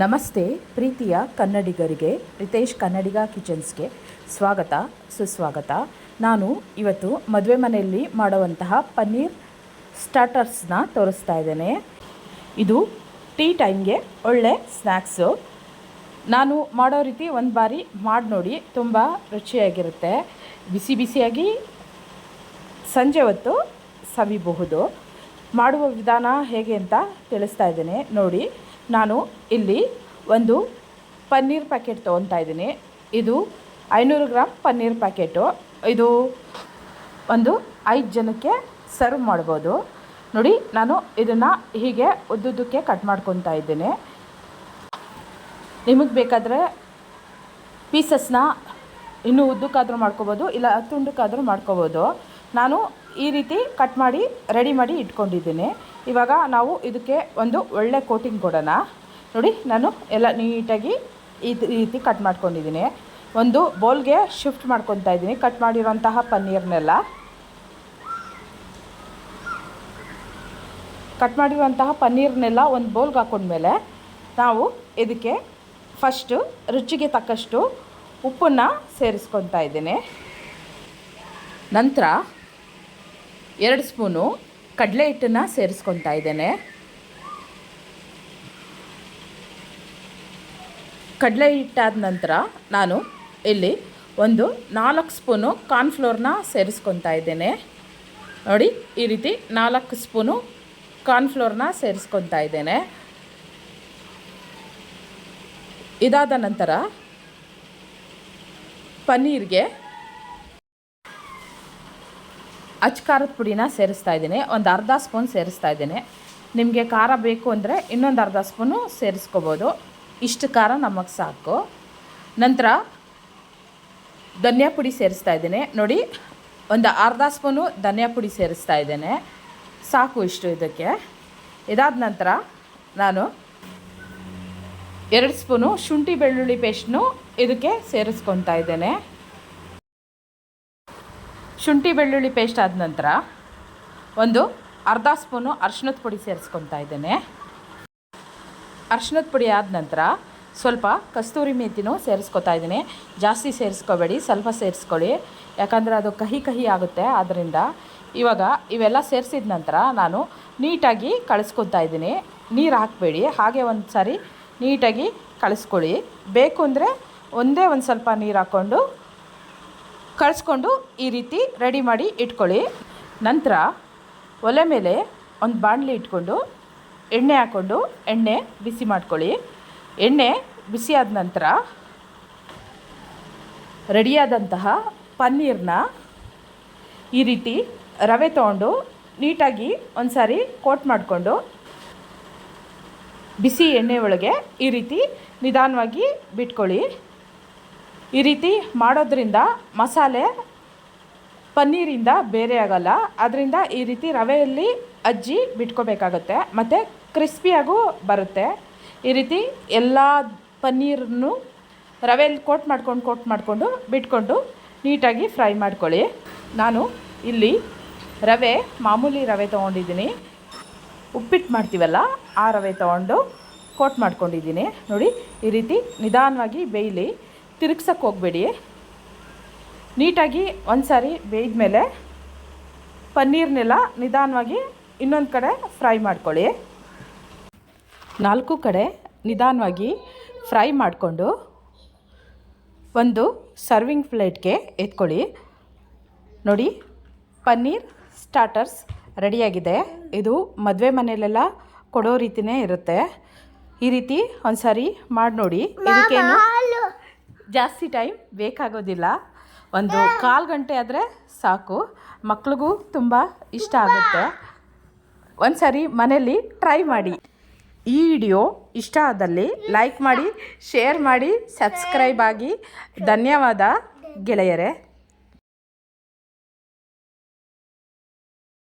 ನಮಸ್ತೆ, ಪ್ರೀತಿಯ ಕನ್ನಡಿಗರಿಗೆ, ರಿತೇಶ್ ಕನ್ನಡಿಗ ಕಿಚನ್ಸ್ಗೆ ಸ್ವಾಗತ, ಸುಸ್ವಾಗತ. ನಾನು ಇವತ್ತು ಮದುವೆ ಮನೆಯಲ್ಲಿ ಮಾಡುವಂತಹ ಪನ್ನೀರ್ ಸ್ಟಾರ್ಟರ್ಸ್ನ ತೋರಿಸ್ತಾ ಇದ್ದೇನೆ. ಇದು ಟೀ ಟೈಮ್ಗೆ ಒಳ್ಳೆ ಸ್ನ್ಯಾಕ್ಸು ನಾನು ಮಾಡೋ ರೀತಿ ಒಂದು ಬಾರಿ ಮಾಡಿ ನೋಡಿ, ತುಂಬ ರುಚಿಯಾಗಿರುತ್ತೆ. ಬಿಸಿ ಬಿಸಿಯಾಗಿ ಸಂಜೆ ಹೊತ್ತು ಸವಿಬಹುದು. ಮಾಡುವ ವಿಧಾನ ಹೇಗೆ ಅಂತ ತಿಳಿಸ್ತಾ ಇದ್ದೇನೆ, ನೋಡಿ. ನಾನು ಇಲ್ಲಿ ಒಂದು ಪನ್ನೀರ್ ಪ್ಯಾಕೆಟ್ ತೊಗೊತಾ ಇದ್ದೀನಿ. ಇದು ಐನೂರು ಗ್ರಾಮ್ ಪನ್ನೀರ್ ಪ್ಯಾಕೆಟು ಇದು ಒಂದು ಐದು ಜನಕ್ಕೆ ಸರ್ವ್ ಮಾಡ್ಬೋದು. ನೋಡಿ, ನಾನು ಇದನ್ನು ಹೀಗೆ ಉದ್ದುದ್ದಕ್ಕೆ ಕಟ್ ಮಾಡ್ಕೊತಾ ಇದ್ದೀನಿ. ನಿಮಗೆ ಬೇಕಾದರೆ ಪೀಸಸ್ನ ಇನ್ನೂ ಉದ್ದಕ್ಕಾದರೂ ಮಾಡ್ಕೋಬೋದು, ಇಲ್ಲ ತುಂಡಕ್ಕಾದರೂ ಮಾಡ್ಕೋಬೋದು. ನಾನು ಈ ರೀತಿ ಕಟ್ ಮಾಡಿ ರೆಡಿ ಮಾಡಿ ಇಟ್ಕೊಂಡಿದ್ದೀನಿ. ಇವಾಗ ನಾವು ಇದಕ್ಕೆ ಒಂದು ಒಳ್ಳೆ ಕೋಟಿಂಗ್ ಕೊಡೋಣ. ನೋಡಿ, ನಾನು ಎಲ್ಲ ನೀಟಾಗಿ ಈ ರೀತಿ ಕಟ್ ಮಾಡ್ಕೊಂಡಿದ್ದೀನಿ. ಒಂದು ಬೌಲ್ಗೆ ಶಿಫ್ಟ್ ಮಾಡ್ಕೊತಾ ಇದ್ದೀನಿ, ಕಟ್ ಮಾಡಿರೋಂತಹ ಪನ್ನೀರ್ನೆಲ್ಲ. ಕಟ್ ಮಾಡಿರುವಂತಹ ಪನ್ನೀರ್ನೆಲ್ಲ ಒಂದು ಬೌಲ್ಗೆ ಹಾಕೊಂಡ್ಮೇಲೆ ನಾವು ಇದಕ್ಕೆ ಫಸ್ಟು ರುಚಿಗೆ ತಕ್ಕಷ್ಟು ಉಪ್ಪನ್ನು ಸೇರಿಸ್ಕೊತಾ ಇದ್ದೀನಿ. ನಂತರ ಎರಡು ಸ್ಪೂನು ಕಡಲೆ ಹಿಟ್ಟನ್ನು ಸೇರಿಸ್ಕೊತಾ ಇದ್ದೇನೆ. ಕಡಲೆ ಹಿಟ್ಟಾದ ನಂತರ ನಾನು ಇಲ್ಲಿ ಒಂದು ನಾಲ್ಕು ಸ್ಪೂನು ಕಾರ್ನ್ಫ್ಲೋರ್ನ ಸೇರಿಸ್ಕೊತಾ ಇದ್ದೇನೆ. ನೋಡಿ, ಈ ರೀತಿ ನಾಲ್ಕು ಸ್ಪೂನು ಕಾರ್ನ್ಫ್ಲೋರ್ನ ಸೇರಿಸ್ಕೊತಾ ಇದ್ದೇನೆ. ಇದಾದ ನಂತರ ಪನ್ನೀರ್ಗೆ ಅಚ್ಚ ಖಾರದ ಪುಡಿನ ಸೇರಿಸ್ತಾ ಇದ್ದೀನಿ. ಒಂದು ಅರ್ಧ ಸ್ಪೂನ್ ಸೇರಿಸ್ತಾ ಇದ್ದೀನಿ. ನಿಮಗೆ ಖಾರ ಬೇಕು ಅಂದರೆ ಇನ್ನೊಂದು ಅರ್ಧ ಸ್ಪೂನು ಸೇರಿಸ್ಕೋಬೋದು. ಇಷ್ಟು ಖಾರ ನಮಗೆ ಸಾಕು. ನಂತರ ಧನಿಯಾ ಪುಡಿ ಸೇರಿಸ್ತಾ ಇದ್ದೀನಿ. ನೋಡಿ, ಒಂದು ಅರ್ಧ ಸ್ಪೂನು ಧನಿಯಾ ಪುಡಿ ಸೇರಿಸ್ತಾ ಇದ್ದೇನೆ. ಸಾಕು ಇಷ್ಟು ಇದಕ್ಕೆ. ಇದಾದ ನಂತರ ನಾನು ಎರಡು ಸ್ಪೂನು ಶುಂಠಿ ಬೆಳ್ಳುಳ್ಳಿ ಪೇಸ್ಟ್ನು ಇದಕ್ಕೆ ಸೇರಿಸ್ಕೊತಾ ಇದ್ದೇನೆ. ಶುಂಠಿ ಬೆಳ್ಳುಳ್ಳಿ ಪೇಸ್ಟ್ ಆದ ನಂತರ ಒಂದು ಅರ್ಧ ಸ್ಪೂನು ಅರ್ಶಿನದ ಪುಡಿ ಸೇರಿಸ್ಕೊತಾ ಇದ್ದೇನೆ. ಅರ್ಶಿನದ ಪುಡಿ ಆದ ನಂತರ ಸ್ವಲ್ಪ ಕಸ್ತೂರಿ ಮೇಥಿನೂ ಸೇರಿಸ್ಕೊತಾ ಇದ್ದೀನಿ. ಜಾಸ್ತಿ ಸೇರಿಸ್ಕೋಬೇಡಿ, ಸ್ವಲ್ಪ ಸೇರಿಸ್ಕೊಳ್ಳಿ. ಯಾಕಂದರೆ ಅದು ಕಹಿ ಕಹಿ ಆಗುತ್ತೆ ಆದ್ದರಿಂದ ಇವಾಗ ಇವೆಲ್ಲ ಸೇರಿಸಿದ ನಂತರ ನಾನು ನೀಟಾಗಿ ಕಳಿಸ್ಕೊತಾ ಇದ್ದೀನಿ. ನೀರು ಹಾಕಬೇಡಿ, ಹಾಗೆ ಒಂದು ಸಾರಿ ನೀಟಾಗಿ ಕಳಿಸ್ಕೊಳ್ಳಿ. ಬೇಕು ಅಂದರೆ ಒಂದೇ ಒಂದು ಸ್ವಲ್ಪ ನೀರು ಹಾಕ್ಕೊಂಡು ಕಳಿಸ್ಕೊಂಡು ಈ ರೀತಿ ರೆಡಿ ಮಾಡಿ ಇಟ್ಕೊಳ್ಳಿ. ನಂತರ ಒಲೆ ಮೇಲೆ ಒಂದು ಬಾಣಲಿ ಇಟ್ಕೊಂಡು ಎಣ್ಣೆ ಹಾಕ್ಕೊಂಡು ಎಣ್ಣೆ ಬಿಸಿ ಮಾಡ್ಕೊಳ್ಳಿ. ಎಣ್ಣೆ ಬಿಸಿ ಆದ ನಂತರ ರೆಡಿಯಾದಂತಹ ಪನ್ನೀರನ್ನ ಈ ರೀತಿ ರವೆ ತೊಗೊಂಡು ನೀಟಾಗಿ ಒಂದು ಸಾರಿ ಕೋಟ್ ಮಾಡಿಕೊಂಡು ಬಿಸಿ ಎಣ್ಣೆ ಒಳಗೆ ಈ ರೀತಿ ನಿಧಾನವಾಗಿ ಬಿಟ್ಕೊಳ್ಳಿ. ಈ ರೀತಿ ಮಾಡೋದ್ರಿಂದ ಮಸಾಲೆ ಪನ್ನೀರಿಂದ ಬೇರೆ ಆಗಲ್ಲ. ಅದರಿಂದ ಈ ರೀತಿ ರವೆಯಲ್ಲಿ ಅಜ್ಜಿ ಬಿಟ್ಕೋಬೇಕಾಗುತ್ತೆ. ಮತ್ತು ಕ್ರಿಸ್ಪಿಯಾಗೂ ಬರುತ್ತೆ. ಈ ರೀತಿ ಎಲ್ಲ ಪನ್ನೀರನ್ನು ರವೆಯಲ್ಲಿ ಕೋಟ್ ಮಾಡ್ಕೊಂಡು ಕೋಟ್ ಮಾಡಿಕೊಂಡು ಬಿಟ್ಕೊಂಡು ನೀಟಾಗಿ ಫ್ರೈ ಮಾಡ್ಕೊಳ್ಳಿ. ನಾನು ಇಲ್ಲಿ ರವೆ, ಮಾಮೂಲಿ ರವೆ ತೊಗೊಂಡಿದ್ದೀನಿ. ಉಪ್ಪಿಟ್ಟು ಮಾಡ್ತೀವಲ್ಲ, ಆ ರವೆ ತೊಗೊಂಡು ಕೋಟ್ ಮಾಡ್ಕೊಂಡಿದ್ದೀನಿ. ನೋಡಿ, ಈ ರೀತಿ ನಿಧಾನವಾಗಿ ಬೇಯಲಿ. ತಿರುಗ್ಸಕ್ಕೆ ಹೋಗಬೇಡಿ. ನೀಟಾಗಿ ಒಂದು ಸಾರಿ ಬೇಯ್ದ ಮೇಲೆ ಪನ್ನೀರ್ನೆಲ್ಲ ನಿಧಾನವಾಗಿ ಇನ್ನೊಂದು ಕಡೆ ಫ್ರೈ ಮಾಡ್ಕೊಳ್ಳಿ. ನಾಲ್ಕು ಕಡೆ ನಿಧಾನವಾಗಿ ಫ್ರೈ ಮಾಡಿಕೊಂಡು ಒಂದು ಸರ್ವಿಂಗ್ ಪ್ಲೇಟ್ಗೆ ಎತ್ಕೊಳ್ಳಿ. ನೋಡಿ, ಪನ್ನೀರ್ ಸ್ಟಾರ್ಟರ್ಸ್ ರೆಡಿಯಾಗಿದೆ. ಇದು ಮದುವೆ ಮನೆಯಲ್ಲೆಲ್ಲ ಕೊಡೋ ರೀತಿಯೇ ಇರುತ್ತೆ. ಈ ರೀತಿ ಒಂದು ಸಾರಿ ಮಾಡಿ ನೋಡಿ ಇದಕ್ಕೇನು ಜಾಸ್ತಿ ಟೈಮ್ ಬೇಕಾಗೋದಿಲ್ಲ. ಒಂದು ಕಾಲು ಗಂಟೆ ಆದರೆ ಸಾಕು. ಮಕ್ಳಿಗೂ ತುಂಬ ಇಷ್ಟ ಆಗುತ್ತೆ. ಒಂದು ಸಾರಿ ಮನೇಲಿ ಟ್ರೈ ಮಾಡಿ. ಈ ವಿಡಿಯೋ ಇಷ್ಟ ಆದಲ್ಲಿ ಲೈಕ್ ಮಾಡಿ ಶೇರ್ ಮಾಡಿ ಸಬ್ಸ್ಕ್ರೈಬ್ ಆಗಿ. ಧನ್ಯವಾದ ಗೆಳೆಯರೇ.